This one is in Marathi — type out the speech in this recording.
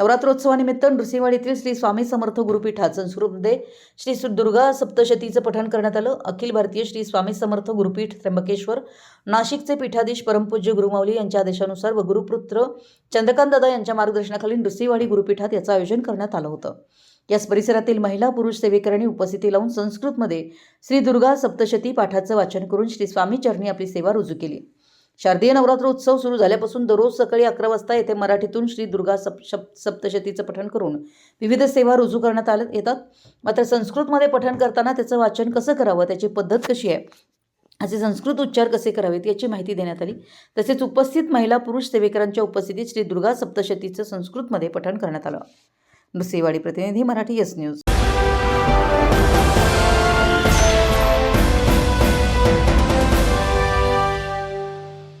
नवरात्रोत्सवानिमित्त नृसिंहवाडीतील श्री स्वामी समर्थ गुरुपीठात संस्कृतमध्ये श्री दुर्गा सप्तशतीचं पठण करण्यात आलं. अखिल भारतीय श्री स्वामी समर्थ गुरुपीठ त्र्यंबकेश्वर नाशिकचे पीठाधीश परमपूज्य गुरुमावली यांच्या आदेशानुसार व गुरुपुत्र चंद्रकांत दादा यांच्या मार्गदर्शनाखाली नृसिंहवाडी गुरुपीठात याचं आयोजन करण्यात आलं होतं. याच परिसरातील महिला पुरुष सेवेकरांनी उपस्थिती लावून संस्कृतमध्ये श्री दुर्गा सप्तशती पाठाचं वाचन करून श्री स्वामी चरणी आपली सेवा रुजू केली. शारदीय नवरात्र उत्सव सुरू झाल्यापासून दररोज सकाळी अकरा वाजता येथे मराठीतून श्री दुर्गा सप शप सप्तशतीचं पठण करून विविध सेवा रुजू करण्यात आल्या येतात. मात्र संस्कृतमध्ये पठण करताना त्याचं वाचन कसं करावं? त्याची पद्धत कशी आहे? असे संस्कृत उच्चार कसे करावेत याची माहिती देण्यात आली. तसेच उपस्थित महिला पुरुष सेवेकरांच्या उपस्थितीत श्री दुर्गा सप्तशतीचं संस्कृतमध्ये पठण करण्यात आलं. नृसिंहवाडी प्रतिनिधी मराठी यस न्यूज.